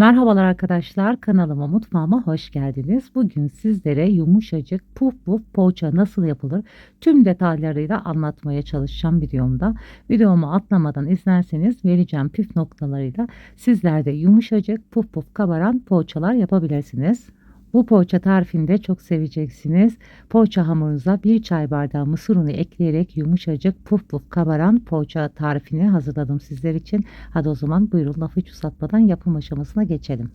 Merhabalar arkadaşlar, kanalıma, mutfağıma hoş geldiniz. Bugün sizlere yumuşacık puf puf poğaça nasıl yapılır tüm detaylarıyla anlatmaya çalışacağım videomda. Videomu atlamadan izlerseniz vereceğim püf noktalarıyla sizler de yumuşacık puf puf kabaran poğaçalar yapabilirsiniz. Bu poğaça tarifini de çok seveceksiniz. Poğaça hamurunuza bir çay bardağı mısır unu ekleyerek yumuşacık puf puf kabaran poğaça tarifini hazırladım sizler için. Hadi o zaman buyurun lafı hiç uzatmadan yapım aşamasına geçelim.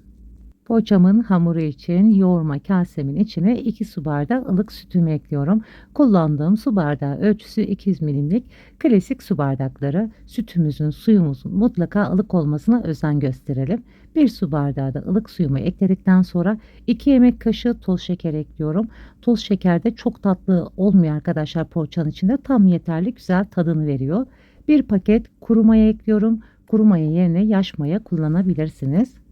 Poğaçamın hamuru için yoğurma kasemin içine 2 su bardağı ılık sütümü ekliyorum. Kullandığım su bardağı ölçüsü 200 milimlik klasik su bardakları. Sütümüzün suyumuzun mutlaka ılık olmasına özen gösterelim. 1 su bardağı da ılık suyumu ekledikten sonra 2 yemek kaşığı toz şeker ekliyorum. Toz şeker de çok tatlı olmuyor arkadaşlar poğaçanın içinde tam yeterli güzel tadını veriyor. 1 paket kuru maya ekliyorum. Kuru maya yerine yaş maya kullanabilirsiniz.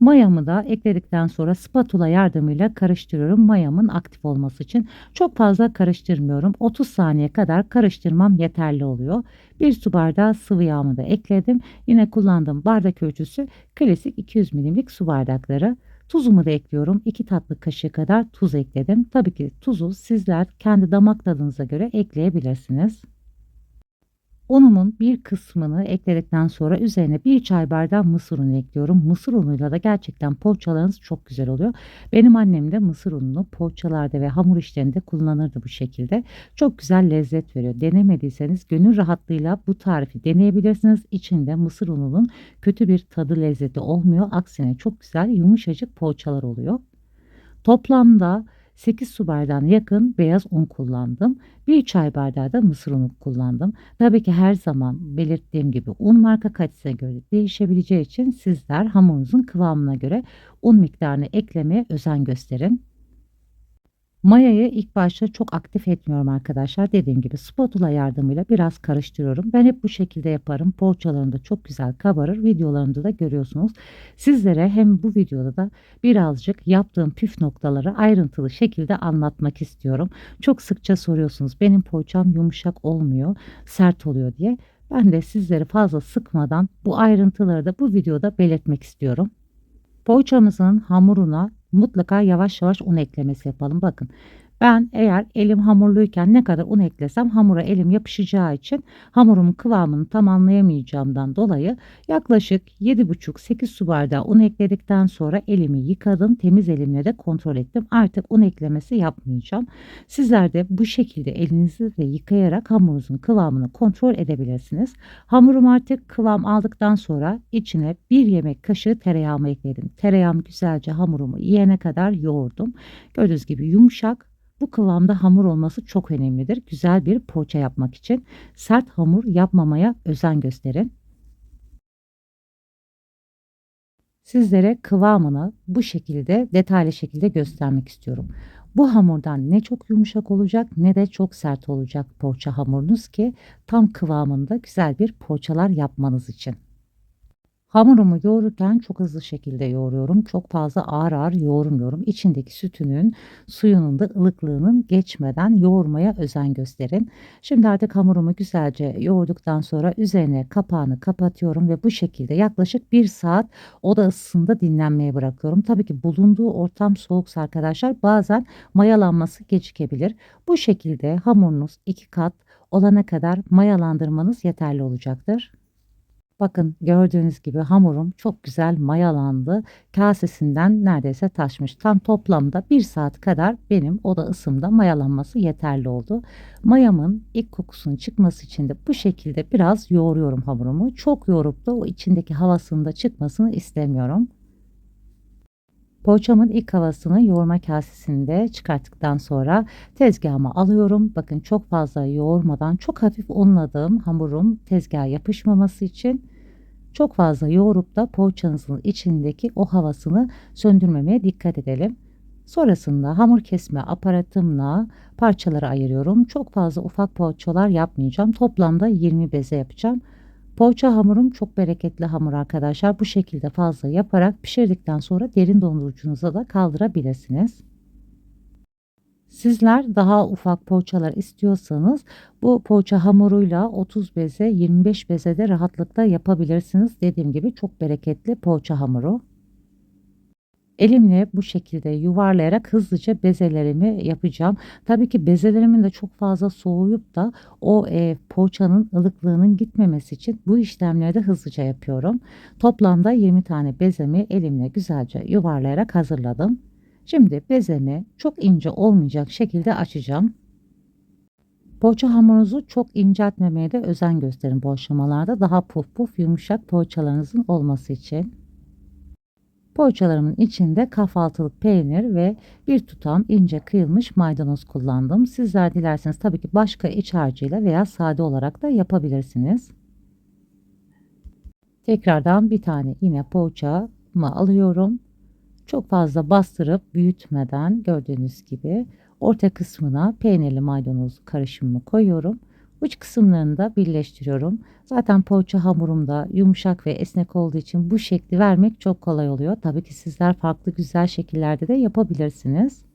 Mayamı da ekledikten sonra spatula yardımıyla karıştırıyorum mayamın aktif olması için. Çok fazla karıştırmıyorum. 30 saniye kadar karıştırmam yeterli oluyor. Bir su bardağı sıvı yağımı da ekledim. Yine kullandığım bardak ölçüsü klasik 200 milimlik su bardakları. Tuzumu da ekliyorum. 2 tatlı kaşığı kadar tuz ekledim. Tabii ki tuzu sizler kendi damak tadınıza göre ekleyebilirsiniz. Unumun bir kısmını ekledikten sonra üzerine bir çay bardağı mısır unu ekliyorum. Mısır unuyla da gerçekten poğaçalarınız çok güzel oluyor. Benim annem de mısır ununu poğaçalarda ve hamur işlerinde kullanırdı bu şekilde. Çok güzel lezzet veriyor. Denemediyseniz gönül rahatlığıyla bu tarifi deneyebilirsiniz. İçinde mısır ununun kötü bir tadı lezzeti olmuyor. Aksine çok güzel yumuşacık poğaçalar oluyor. Toplamda 8 su bardağına yakın beyaz un kullandım. 1 çay bardağı da mısır unu kullandım. Tabii ki her zaman belirttiğim gibi un marka kalitesine göre değişebileceği için sizler hamurunuzun kıvamına göre un miktarını eklemeye özen gösterin. Mayayı ilk başta çok aktif etmiyorum arkadaşlar. Dediğim gibi spatula yardımıyla biraz karıştırıyorum. Ben hep bu şekilde yaparım. Poğaçalarım da çok güzel kabarır. Videolarımda da görüyorsunuz. Sizlere hem bu videoda da birazcık yaptığım püf noktaları ayrıntılı şekilde anlatmak istiyorum. Çok sıkça soruyorsunuz. Benim poğaçam yumuşak olmuyor, sert oluyor diye. Ben de sizleri fazla sıkmadan bu ayrıntıları da bu videoda belirtmek istiyorum. Poğaçamızın hamuruna mutlaka yavaş yavaş un eklemesi yapalım. Bakın ben eğer elim hamurluyken ne kadar un eklesem hamura elim yapışacağı için hamurumun kıvamını tamamlayamayacağımdan dolayı yaklaşık 7,5-8 su bardağı un ekledikten sonra elimi yıkadım. Temiz elimle de kontrol ettim. Artık un eklemesi yapmayacağım. Sizler de bu şekilde elinizi de yıkayarak hamurunuzun kıvamını kontrol edebilirsiniz. Hamurum artık kıvam aldıktan sonra içine bir yemek kaşığı tereyağımı ekledim. Tereyağım güzelce hamurumu yiyene kadar yoğurdum. Gördüğünüz gibi yumuşak bu kıvamda hamur olması çok önemlidir. Güzel bir poğaça yapmak için sert hamur yapmamaya özen gösterin. Sizlere kıvamını bu şekilde detaylı şekilde göstermek istiyorum. Bu hamurdan ne çok yumuşak olacak ne de çok sert olacak poğaça hamurunuz ki tam kıvamında güzel bir poğaçalar yapmanız için. Hamurumu yoğururken çok hızlı şekilde yoğuruyorum. Çok fazla ağır ağır yoğurmuyorum. İçindeki sütünün, suyunun da ılıklığının geçmeden yoğurmaya özen gösterin. Şimdi artık hamurumu güzelce yoğurduktan sonra üzerine kapağını kapatıyorum ve bu şekilde yaklaşık bir saat oda ısısında dinlenmeye bırakıyorum. Tabii ki bulunduğu ortam soğuksa arkadaşlar bazen mayalanması gecikebilir. Bu şekilde hamurunuz iki kat olana kadar mayalandırmanız yeterli olacaktır. Bakın gördüğünüz gibi hamurum çok güzel mayalandı. Kasesinden neredeyse taşmış. Tam toplamda bir saat kadar benim oda ısımda mayalanması yeterli oldu. Mayamın ilk kokusunun çıkması için de bu şekilde biraz yoğuruyorum hamurumu. Çok yoğurup da o içindeki havasının da çıkmasını istemiyorum. Poğaçamın ilk havasını yoğurma kasesinde çıkarttıktan sonra tezgahıma alıyorum. Bakın çok fazla yoğurmadan çok hafif unladığım hamurum tezgaha yapışmaması için çok fazla yoğurup da poğaçanızın içindeki o havasını söndürmemeye dikkat edelim. Sonrasında hamur kesme aparatımla parçaları ayırıyorum. Çok fazla ufak poğaçalar yapmayacağım. Toplamda 20 beze yapacağım. Poğaça hamurum çok bereketli hamur arkadaşlar. Bu şekilde fazla yaparak pişirdikten sonra derin dondurucunuza da kaldırabilirsiniz. Sizler daha ufak poğaçalar istiyorsanız bu poğaça hamuruyla 30 beze 25 beze de rahatlıkla yapabilirsiniz. Dediğim gibi çok bereketli poğaça hamuru. Elimle bu şekilde yuvarlayarak hızlıca bezelerimi yapacağım. Tabii ki bezelerimin de çok fazla soğuyup da o e, poğaçanın ılıklığının gitmemesi için bu işlemleri de hızlıca yapıyorum. Toplamda 20 tane bezemi elimle güzelce yuvarlayarak hazırladım. Şimdi bezemi çok ince olmayacak şekilde açacağım. Poğaça hamurunuzu çok inceltmemeye de özen gösterin bu aşamalarda. Daha puf puf yumuşak poğaçalarınızın olması için. Poğaçalarımın içinde kahvaltılık peynir ve bir tutam ince kıyılmış maydanoz kullandım. Sizler dilerseniz tabii ki başka iç harcıyla veya sade olarak da yapabilirsiniz. Tekrardan bir tane yine poğaçamı alıyorum. Çok fazla bastırıp büyütmeden gördüğünüz gibi orta kısmına peynirli maydanoz karışımımı koyuyorum. Uç kısımlarını da birleştiriyorum. Zaten poğaça hamurum da yumuşak ve esnek olduğu için bu şekli vermek çok kolay oluyor. Tabii ki sizler farklı güzel şekillerde de yapabilirsiniz.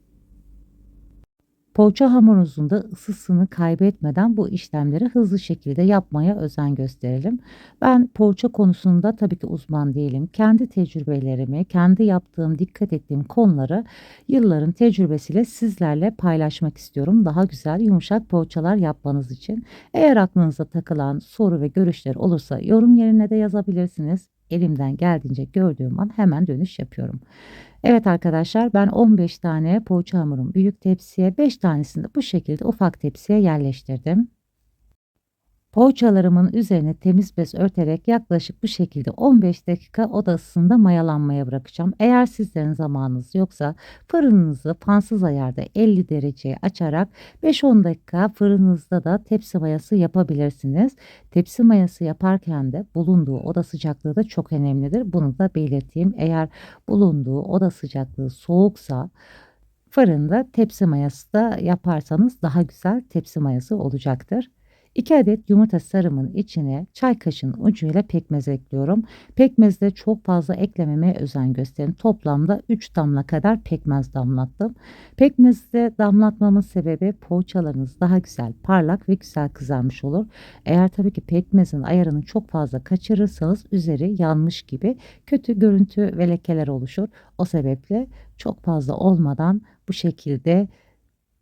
Poğaça hamurunuzun da ısısını kaybetmeden bu işlemleri hızlı şekilde yapmaya özen gösterelim. Ben poğaça konusunda tabii ki uzman değilim. Kendi tecrübelerimi, kendi yaptığım, dikkat ettiğim konuları yılların tecrübesiyle sizlerle paylaşmak istiyorum. Daha güzel, yumuşak poğaçalar yapmanız için. Eğer aklınıza takılan soru ve görüşler olursa yorum yerine de yazabilirsiniz. Elimden geldiğince gördüğüm an hemen dönüş yapıyorum. Evet arkadaşlar ben 15 tane poğaça hamurum büyük tepsiye 5 tanesini de bu şekilde ufak tepsiye yerleştirdim. Poğaçalarımın üzerine temiz bez örterek yaklaşık bu şekilde 15 dakika oda ısısında mayalanmaya bırakacağım. Eğer sizlerin zamanınız yoksa fırınınızı fansız ayarda 50 dereceye açarak 5-10 dakika fırınınızda da tepsi mayası yapabilirsiniz. Tepsi mayası yaparken de bulunduğu oda sıcaklığı da çok önemlidir. Bunu da belirteyim. Eğer bulunduğu oda sıcaklığı soğuksa fırında tepsi mayası da yaparsanız daha güzel tepsi mayası olacaktır. 2 adet yumurta sarımın içine çay kaşığının ucuyla pekmez ekliyorum. Pekmezde çok fazla eklememeye özen gösterin. Toplamda 3 damla kadar pekmez damlattım. Pekmezde damlatmamın sebebi poğaçalarınız daha güzel, parlak ve güzel kızarmış olur. Eğer tabii ki pekmezin ayarını çok fazla kaçırırsanız üzeri yanmış gibi kötü görüntü ve lekeler oluşur. O sebeple çok fazla olmadan bu şekilde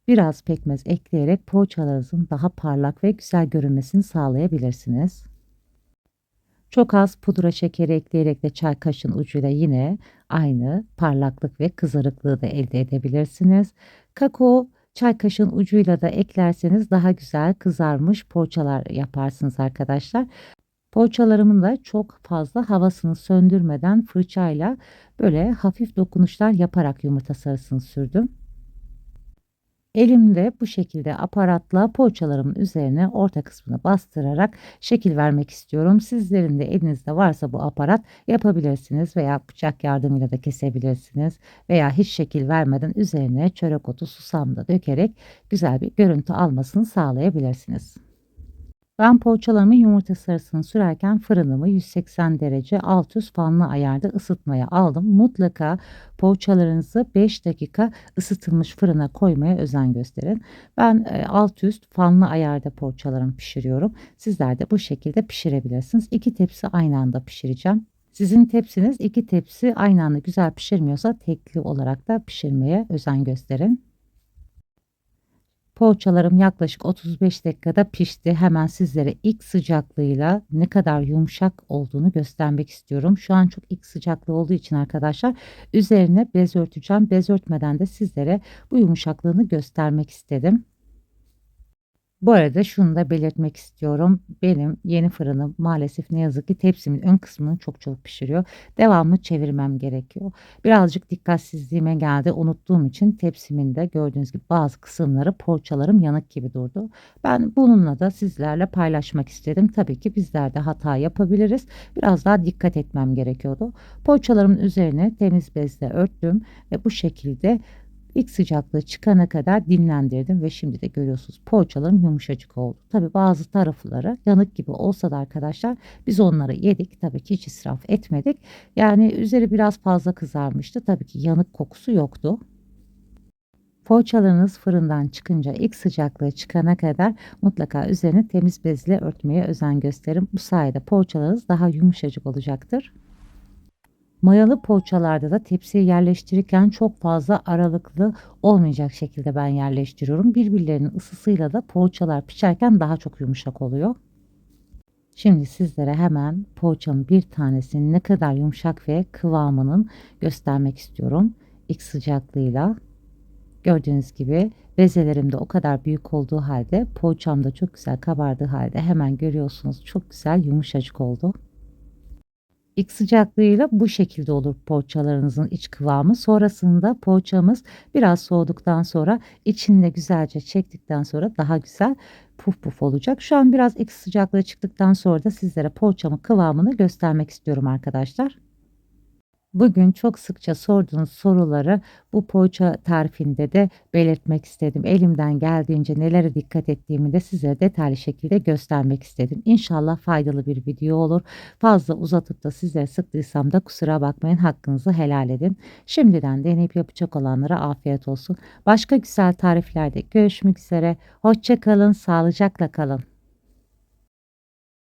Biraz pekmez ekleyerek poğaçalarınızın daha parlak ve güzel görünmesini sağlayabilirsiniz. Çok az pudra şekeri ekleyerek de çay kaşığın ucuyla yine aynı parlaklık ve kızarıklığı da elde edebilirsiniz. Kakao çay kaşığın ucuyla da eklerseniz daha güzel kızarmış poğaçalar yaparsınız arkadaşlar. Poğaçalarımın da çok fazla havasını söndürmeden fırçayla böyle hafif dokunuşlar yaparak yumurta sarısını sürdüm. Elimde bu şekilde aparatla poğaçalarımın üzerine orta kısmını bastırarak şekil vermek istiyorum. Sizlerin de elinizde varsa bu aparat yapabilirsiniz veya bıçak yardımıyla da kesebilirsiniz veya hiç şekil vermeden üzerine çörek otu susam da dökerek güzel bir görüntü almasını sağlayabilirsiniz. Ben poğaçalarımı yumurta sarısını sürerken fırınımı 180 derece alt üst fanlı ayarda ısıtmaya aldım. Mutlaka poğaçalarınızı 5 dakika ısıtılmış fırına koymaya özen gösterin. Ben e, alt üst fanlı ayarda poğaçalarımı pişiriyorum. Sizler de bu şekilde pişirebilirsiniz. İki tepsi aynı anda pişireceğim. Sizin tepsiniz iki tepsi aynı anda güzel pişirmiyorsa tekli olarak da pişirmeye özen gösterin. Poğaçalarım yaklaşık 35 dakikada pişti. Hemen sizlere ilk sıcaklığıyla ne kadar yumuşak olduğunu göstermek istiyorum. Şu an çok ilk sıcaklığı olduğu için arkadaşlar üzerine bez örteceğim. Bez örtmeden de sizlere bu yumuşaklığını göstermek istedim. Bu arada şunu da belirtmek istiyorum. Benim yeni fırınım maalesef ne yazık ki tepsimin ön kısmını çok çok pişiriyor. Devamlı çevirmem gerekiyor. Birazcık dikkatsizliğime geldi. Unuttuğum için tepsimin de gördüğünüz gibi bazı kısımları poğaçalarım yanık gibi durdu. Ben bununla da sizlerle paylaşmak istedim. Tabii ki bizler de hata yapabiliriz. Biraz daha dikkat etmem gerekiyordu. Poğaçalarımın üzerine temiz bezle örttüm ve bu şekilde İlk sıcaklığı çıkana kadar dinlendirdim ve şimdi de görüyorsunuz poğaçalarım yumuşacık oldu. Tabi bazı tarafları yanık gibi olsa da arkadaşlar biz onları yedik. Tabii ki hiç israf etmedik. Yani üzeri biraz fazla kızarmıştı. Tabii ki yanık kokusu yoktu. Poğaçalarınız fırından çıkınca ilk sıcaklığı çıkana kadar mutlaka üzerini temiz bezle örtmeye özen gösterin. Bu sayede poğaçalarınız daha yumuşacık olacaktır. Mayalı poğaçalarda da tepsiye yerleştirirken çok fazla aralıklı olmayacak şekilde ben yerleştiriyorum. Birbirlerinin ısısıyla da poğaçalar pişerken daha çok yumuşak oluyor. Şimdi sizlere hemen poğaçanın bir tanesinin ne kadar yumuşak ve kıvamının göstermek istiyorum. İlk sıcaklığıyla gördüğünüz gibi bezelerim de o kadar büyük olduğu halde poğaçam da çok güzel kabardığı halde hemen görüyorsunuz çok güzel yumuşacık oldu. İlk sıcaklığıyla bu şekilde olur poğaçalarınızın iç kıvamı. Sonrasında poğaçamız biraz soğuduktan sonra içinde güzelce çektikten sonra daha güzel puf puf olacak. Şu an biraz ilk sıcaklığı çıktıktan sonra da sizlere poğaçamın kıvamını göstermek istiyorum arkadaşlar. Bugün çok sıkça sorduğunuz soruları bu poğaça tarifinde de belirtmek istedim. Elimden geldiğince nelere dikkat ettiğimi de size detaylı şekilde göstermek istedim. İnşallah faydalı bir video olur. Fazla uzatıp da sizlere sıktıysam da kusura bakmayın hakkınızı helal edin. Şimdiden deneyip yapacak olanlara afiyet olsun. Başka güzel tariflerde görüşmek üzere. Hoşça kalın, sağlıcakla kalın.